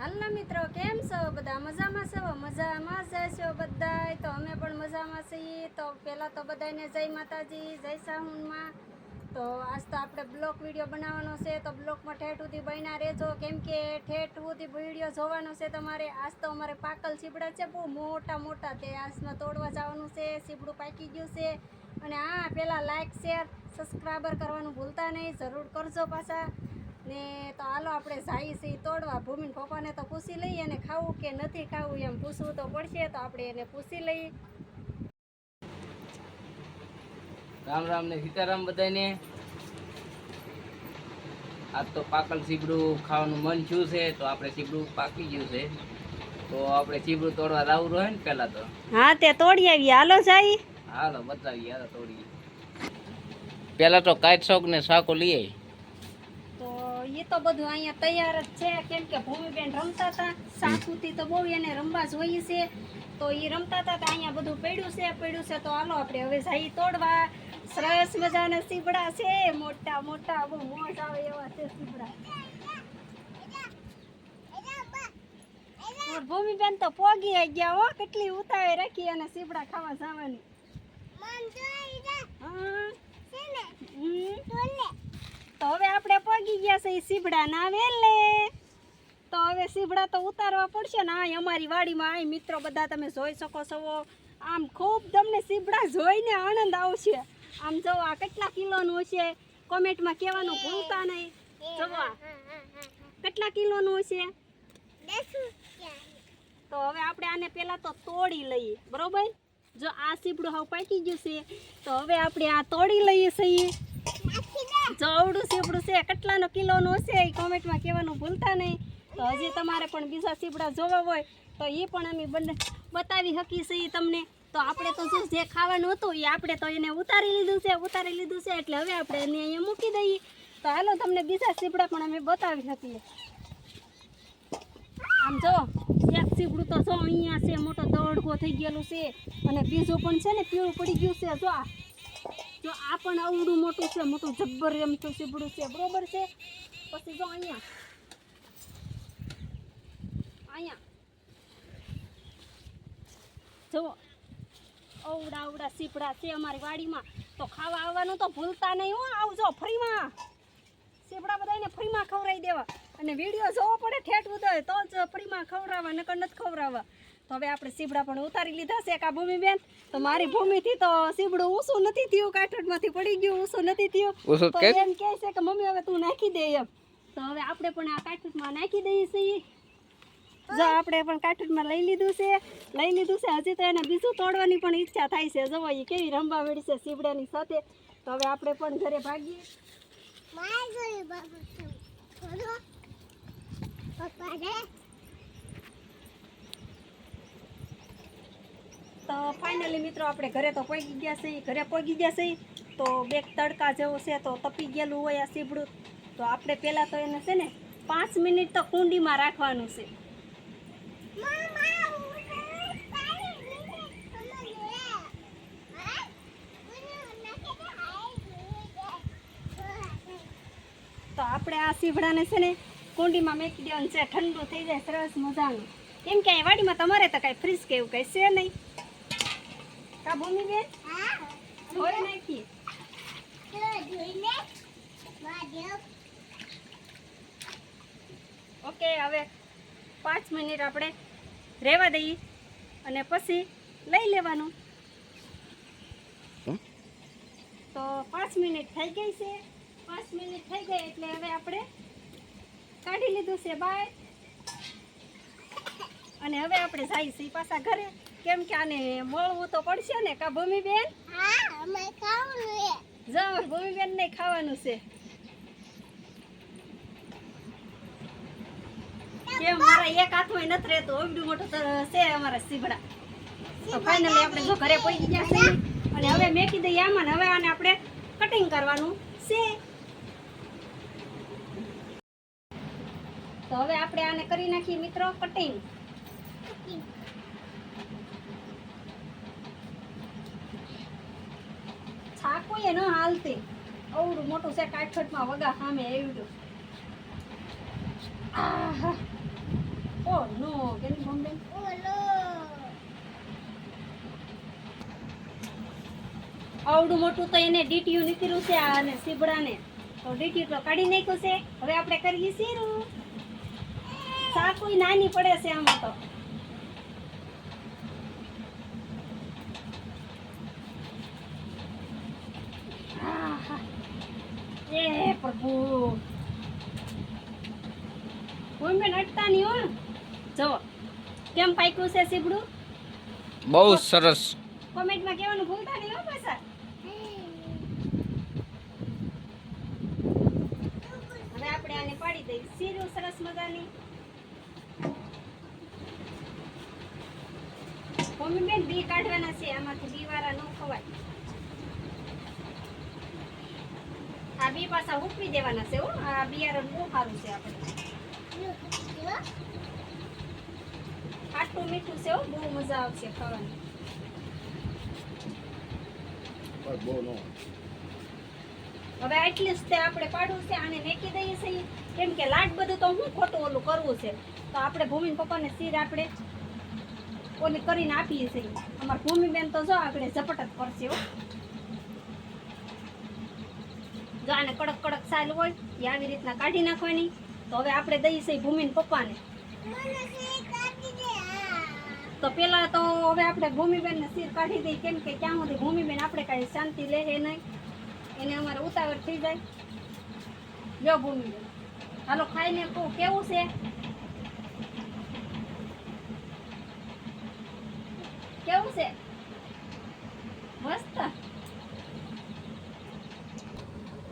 હાલો મિત્રો, કેમ છો? બધા મજામાં છો? મજામાં જ છો બધા તો અમે પણ મજામાં છીએ. તો પહેલાં તો બધાને જય માતાજી, જય સાહુનમાં તો આજ તો આપણે બ્લોક વીડિયો બનાવવાનો છે. તો બ્લોકમાં ઠેઠ સુધી બન્યા રહેજો. કેમ કે ઠેઠ સુધી વીડિયો જોવાનો છે તમારે. આજ તો અમારે પાકલ સીબડા છે. બહુ મોટા મોટા તે આજમાં તોડવા જવાનું છે. સીબડું પાકી ગયું છે. અને હા, પહેલાં લાઇક શેર સબસ્ક્રાઈબર કરવાનું ભૂલતા નહીં. જરૂર કરજો પાછા. ને તો હાલો આપણે જાય છે તોડવા. ભૂમિન પપ્પાને તો પૂછી લઈએ અને ખાવું કે નથી ખાવું એમ પૂછવું તો પડશે તો આપણે એને પૂછી લઈએ. રામ રામ ને સીતારામ બધાને આજ તો પાકલ સીબડું ખાવાનું મન થયું છે તો આપણે સીબડું પાકી ગયું છે. તો આપણે સીબડું તોડવા લાવવું હોય ને પહેલા તો. હા તે તોડી આવીએ. હાલો જાય. હાલો બતાવીએ હાલો તોડીએ. પહેલા તો કાટ શોક ને સાકો લઈ આવી એ તો બધું અહીંયા તૈયાર જ છે. કેમ કે ભૂમિબેન રમતા હતા સાસુથી તો બહુ એને રમવા જોઈએ છે. તો એ રમતા હતા તો અહીંયા બધું પડ્યું છે. પડ્યું છે તો હાલો આપણે હવે જઈ તોડવા. સરસ મજાના સીબડા છે. મોટા મોટા બહુ મોજ આવે એવા છે સીબડા. ભૂમિબેન તો પોગી આવી ગયા હો. કેટલી ઉતાવે રાખી અને સીબડા ખાવા જવાની. હા. તો હવે આપણે પગી ગયા છે સીબડા ના વેલે. તો હવે સીબડા તો ઉતારવા પડશે ને આ અમારી વાડીમાં આ મિત્રો બધા તમે જોઈ શકો છો. આમ ખૂબ તમને સીબડા જોઈને આનંદ આવશે. આમ જો આ કેટલા કિલોનું હશે? કોમેન્ટમાં કહેવાનું ભૂલતા નહીં. જોવો. કેટલા કિલોનું હશે? તો હવે આપણે આને પહેલાં તો તોડી લઈએ, બરોબર? જો આ સીબડું હવે પાકી ગયું છે. તો હવે આપણે આ તોડી લઈએ છીએ. જવડું સીપડું છે, કેટલાનો કિલોનું હશે એ કોમેન્ટમાં કહેવાનું ભૂલતા નહીં. તો હજી તમારે પણ બીજા સીપડા જોવા હોય, તો એ પણ અમે બંને બતાવી શકીશું તમને. તો આપણે તો શું જે ખાવાનું હતું એ આપણે તો એને ઉતારી લીધું છે, ઉતારી લીધું છે, એટલે હવે આપણે એને અહીંયા મૂકી દઈએ. તો હાલો તમને બીજા સીપડા પણ અમે બતાવી શકીએ. આમ જો, એક સીપડું તો જો અહીંયા છે, મોટો દોડકો થઈ ગયેલું છે, અને બીજું પણ છે ને, પીળું પડી ગયું છે, જો જો આ પણ આવડું મોટું છે, મોટું જબ્બર એમ તો સીબડું છે. બરોબર છે? પછી જો અહીંયા. અહીંયા. જુઓ અવડા અવડા સીપડા છે અમારી વાડીમાં. તો ખાવા આવવાનું તો ભૂલતા નહીં હો, આવજો ફ્રીમાં. સીપડા બધાને ફ્રીમાં ખવડાવી દેવા. અને વીડિયો જોવો પડે ઠેઠ ઉદય તો જ ફ્રીમાં ખવડાવવા, નકર નથી ખવડાવવા. તો હવે આપણે સીબડા પણ ઉતારી લીધા છે કા ભૂમિબેન. તો મારી ભૂમિથી તો સીબડું ઊંચું નથી થયું કાઠોડમાંથી પડી ગયું ઊસું નથી થયું. તો એમ કહે છે કે મમ્મી હવે તું નાખી દે એમ. તો હવે આપણે પણ આ કાઠોડમાં નાખી દઈએ છીએ. જો આપણે પણ કાઠોડમાં લઈ લીધું છે. લઈ લીધું છે. હજી તો એને બીજું તોડવાની પણ ઈચ્છા થાય છે. જવો એ કેવી રંબા વેડી છે સીબડાની સાથે. તો હવે આપણે પણ ઘરે ભાગીએ. તો ફાઇનલી મિત્રો, આપણે ઘરે તો પહોંચી ગયા છે, ઘરે પહોંચી ગયા છે, તો બે તડકા જેવો છે, તો તપી ગયેલું હોય આ સીબડું. તો આપણે પહેલાં તો એને છે ને પાંચ મિનિટ તો કુંડીમાં રાખવાનું છે. તો આપણે આ સીવડાને છે ને કુંડીમાં મેકી દેવાનું છે, ઠંડુ થઈ જાય, સરસ મજાનું. કેમ કે વાડીમાં તમારે તો કાંઈ ફ્રીજ કે એવું કંઈ છે નહીં. કા ભૂમિબેન ધોઈ નાખીએ ઓકે હવે પાંચ મિનિટ આપણે રહેવા દઈએ અને પછી લઈ લેવાનું. તો પાંચ મિનિટ થઈ ગઈ છે. પાંચ મિનિટ થઈ ગઈ એટલે હવે આપણે કાઢી લીધું છે બાય. અને હવે આપણે જઈએ છીએ પાછા ઘરે. કેમ કે આને મળવું તો પડશે ને કા ભૂમિબેન? જો અમારે ભૂમિબેન ને ખાવાનું છે. કેમ મારા એક હાથમાં નથી રહેતો ઓવડું મોટો છે અમારા સીબડા. તો ફાઇનલી આપણે જો ઘરે પહોંચી ગયા છે અને હવે મેકી દઈએ આમાં ને હવે આને આપણે કટિંગ કરવાનું છે. તો હવે આપણે આને કરી નાખીએ મિત્રો કટિંગ કોઈએ ન હાલતી. અવડું મોટું છે કાઠખટમાં વગા સામે આવ્યું ઓ નો કેની બોમ્બેન આવડું મોટું તો એને ડીટીયું નીકળ્યું છે અને સીબડાને. તો ડીટીયું તો કાઢી નાખ્યું છે. હવે આપણે કરીએ શીરું? સાકુઈ નાની પડે છે આમાં તો? એ પ્રભુ કોઈ મેં નડતા નહીં હો જો કેમ પાક્યું છે સીબડું બહુ સરસ કોમેન્ટમાં કહેવાનું ભૂલતા નહીં હો પાછા હવે આપણે આને પાડી દઈએ સીરું સરસ મજાની મમ્મી બેન બી કાઢવાના છે આમાંથી બી વાળા ન ખવાય આ બી પાછા ઉપડી દેવાના છે હો. આ બિયારણ બહુ સારું છે આપણે. ખાટું મીઠું છે હો બહુ મજા આવશે ખાવાની. હવે આટલી જ તે આપણે પાડવું છે આને મેકી દઈએ છીએ કેમ કે લાટ બધું તો હું ખોટું ઓલું કરવું છે. તો આપણે ભૂમિ પપ્પાને શીર આપણે ઓલી કરીને આપીએ છીએ અમાર ભૂમિબેન તો જો આપણે ઝપટ જ કરશે હો. જો આને કડક કડક સાલ હોય, એ આવી રીતના કાઢી નાખવાની. તો હવે આપણે દઈએ છે ભૂમિને પપ્પાને. તો પેલા તો હવે આપણે ભૂમિબેનને શીર કાઢી દઈએ, કેમ કે ક્યાં સુધી ભૂમિબેન આપણે કાંઈ શાંતિ લે નહીં. એને અમારે ઉતાવળ થઈ જાય. જો ભૂમિબેન. હાલો ખાઈને કહું, કેવું છે? કેવું છે મસ્ત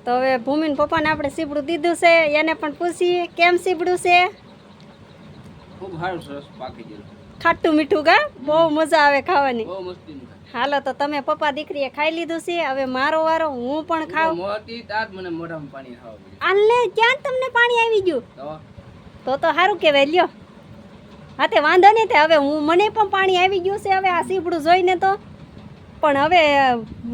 તો હવે ભૂમિન પપ્પાને આપણે સીબડું દીધું છે એને પણ પૂછીએ કેમ સીપડું છે? ખૂબ સારું સરસ પાકી ગયું. ખાટું મીઠું કા? બહુ મજા આવે ખાવાની. બહુ મસ્તી હાલો તો તમે પપ્પા દીકરીએ ખાઈ લીધું છે હવે મારો વારો હું પણ ખાઉં. મોતી તાજ મને મોઢામાં પાણી પડ્યું આલે ક્યાં તમને પાણી આવી ગયું? તો? તો તો સારું કહેવાય લ્યો. હા તે વાંધો નહીં તે હવે હું મને પણ પાણી આવી ગયું છે હવે આ સીપડું જોઈને તો. પણ હવે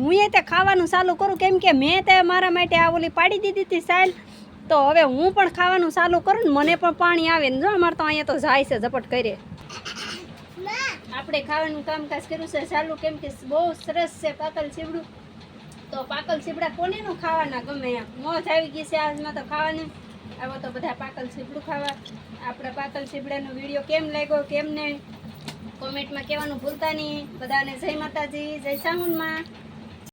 હું તે ખાવાનું ચાલુ કરું, કેમ કે મેં તે મારા માટે આ ઓલી પાડી દીધી હતી સાઈલ તો હવે હું પણ ખાવાનું ચાલુ કરું ને મને પણ પાણી આવે ને જો, અમારે તો અહીંયા તો જાય છે ઝપટ કરે. આપણે ખાવાનું કામકાજ કર્યું છે ચાલુ, કેમ કે બહુ સરસ છે પાકલ ચીબડું તો પાકલ ચીબડા કોને નું ખાવાના ગમે એમ. મોજ આવી ગઈ છે આજમાં તો ખાવાની. આવો તો બધા પાકલ ચીબડું ખાવા. આપણે પાકલ ચીબડાનો વીડિયો કેમ લાગ્યો, કેમ નહીં? કોમેન્ટમાં કહેવાનું ભૂલતા નહીં. બધાને જય માતાજી જય સામુનમાં